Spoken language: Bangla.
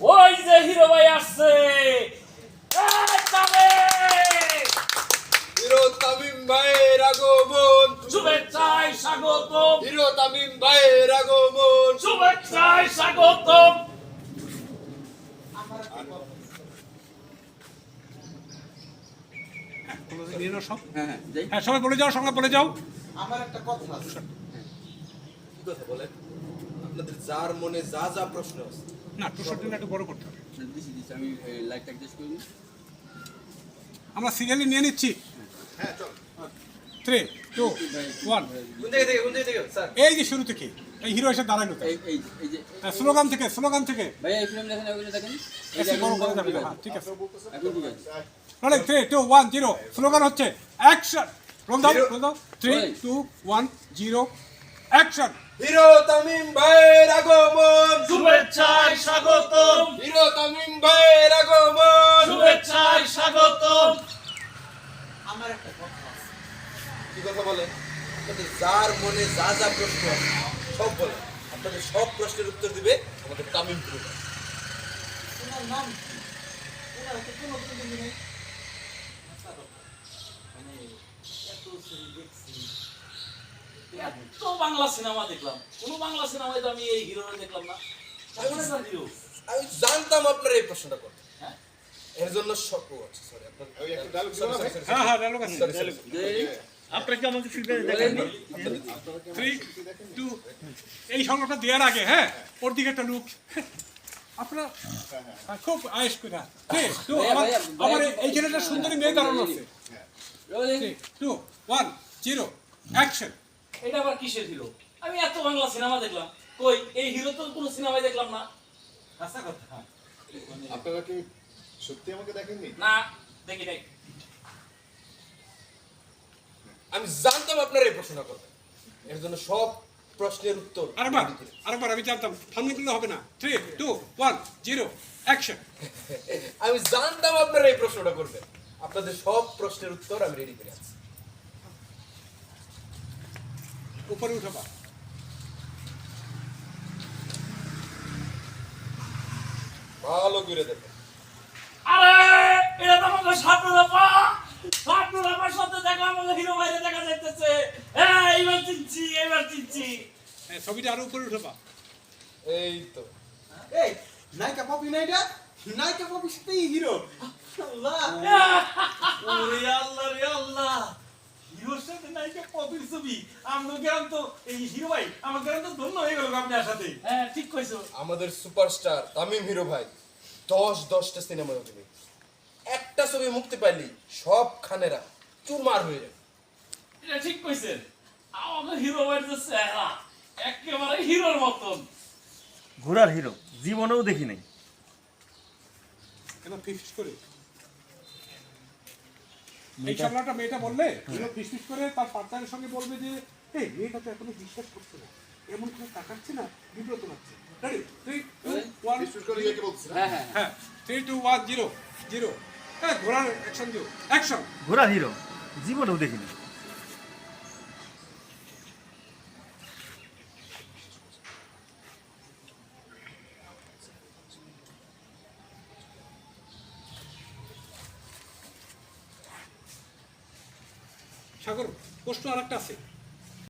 ওই যে হিরো ভাই আসছে। হিরো তামিম ভাইয়ের আগমন। শুভেচ্ছায় স্বাগতম। হিরো তামিম ভাইয়ের আগমন। শুভেচ্ছায় স্বাগতম। নিয়ে নাও সব। হ্যাঁ হ্যাঁ হ্যাঁ সবাই বলে যাও সঙ্গে বলে যাও। আমার একটা কথা আছে। কি কথা বলেন? আপনাদের যার মনে যা যা প্রশ্ন আছে। না টু শর্ট একটু বড় করতে হবে। দিছি দিছি আমি লাইটটা অ্যাডজাস্ট করি আমরা সিরিয়ালি নিয়ে নিচ্ছি। হ্যাঁ থ্রি টু ওয়ান এই যে শুরু থেকে এই হিরো এসে দাঁড়াল তাই এই এই এই যে স্লোগান থেকে স্লোগান থেকে। ভাই হ্যাঁ ঠিক আছে। Rolling three two one zero slogan হচ্ছে অ্যাকশন রোল দাও রোল দাও three two one zero action hero Tamim ভাইয়ের আমার একটা কথা আছে কি কথা আপনাদের যার মনে যা যা প্রশ্ন আছে সব বলেন আপনাদের সব প্রশ্নের উত্তর দিবে আমাদের তামিম হিরো ভাই। তোমার নাম কি? ওনার কোনো কিছু নেই? মানে এত ছবি দেখছি। এত বাংলা সিনেমা দেখলাম। কোন বাংলা সিনেমায় তো আমি এই হিরোরে দেখলাম না। হিরো আমি জানতাম আপনার এই প্রশ্নটা করতে? এর জন্য সরি হ্যাঁ হ্যাঁ ডায়লগ আছে আমাকে ফিডব্যাক দেখেন? থ্রি টু এই সংখ্যাটা দেওয়ার আগে হ্যাঁ ওর দিকে একটা লুক আপনারা হ্যাঁ, খুব আয়েস করে। টু আমার আমার এই- এইখানে একটা সুন্দরী মেয়ে দাঁড়ানো আছে। টু ওয়ান জিরো অ্যাকশন এটা আবার কিসের হিরো আমি এত বাংলা সিনেমা দেখলাম। কই এই হিরো তো কোনো সিনেমায় দেখলাম না। আচ্ছা কথা আপনারা কি সত্যি আমাকে দেখেননি? না দেখি নাই। আমি জানতাম আপনার এই প্রশ্নটা করবেন। এর জন্য সব প্রশ্নের উত্তর আরেকবার আরেকবার আমি জানতাম থামিয়ে দিলে হবে না। Three two one zero action আমি জানতাম আপনারা এই প্রশ্নটা করবেন। আপনাদের সব প্রশ্নের উত্তর আমি রেডি করে আছি। উপরে উঠাবা ভালো করে দেখেন আরে এটা তো আমাকে স্বপ্ন ব্যাপা স্বপ্ন ব্যাপার সাথে দেখা আমাকে হিরো বাইরে দেখা যাইতেছে এই, এইবার চিনছি হ্যাঁ, ছবিটা আরও উপরে উঠাবা এই তো। এই নায়িকা পপি না এটা? নায়িকা পপির সাথেই হিরো আল্লাহ। ওরে আল্লাহ রে আল্লাহ। হিরোর সাথে নায়িকা পপির ছবি। আমরা গ্রাম তো এই হিরো ভাই আমার গ্রাম তো ধন্য হয়ে গেল আপনার সাথে। হ্যাঁ ঠিক কইছো। আমাদের সুপারস্টার তামিম হিরো ভাই দশ দশটা সিনেমা অভিনয়। একটা ছবি মুক্তি পাইলি সব খানেরা চুরমার হয়ে যাবে। এটা ঠিক কইছেন। আমাকে হিরো বাইরে যে চেহারা একেবারে হিরোর মতন। ঘোড়ার হিরো জীবনেও দেখি নাই। কেন ফিস করে। এই সামলাটা মেয়েটা বললে হিরো ফিস ফিস করে তার পার্টনারের সঙ্গে বলবে যে এই মেয়েটা তো এখনও বিশ্বাস করছে না। এমন করে তাকাচ্ছে না বিব্রত লাগছে। রেডি থ্রি টু হ্যাঁ হ্যাঁ হ্যাঁ। থ্রি ওয়ান জিরো জিরো হ্যাঁ ঘোড়ার অ্যাকশন দিও। অ্যাকশন ঘোড়ার হিরো জীবনেও দেখিনি সাগর প্রশ্ন আরেকটা আছে।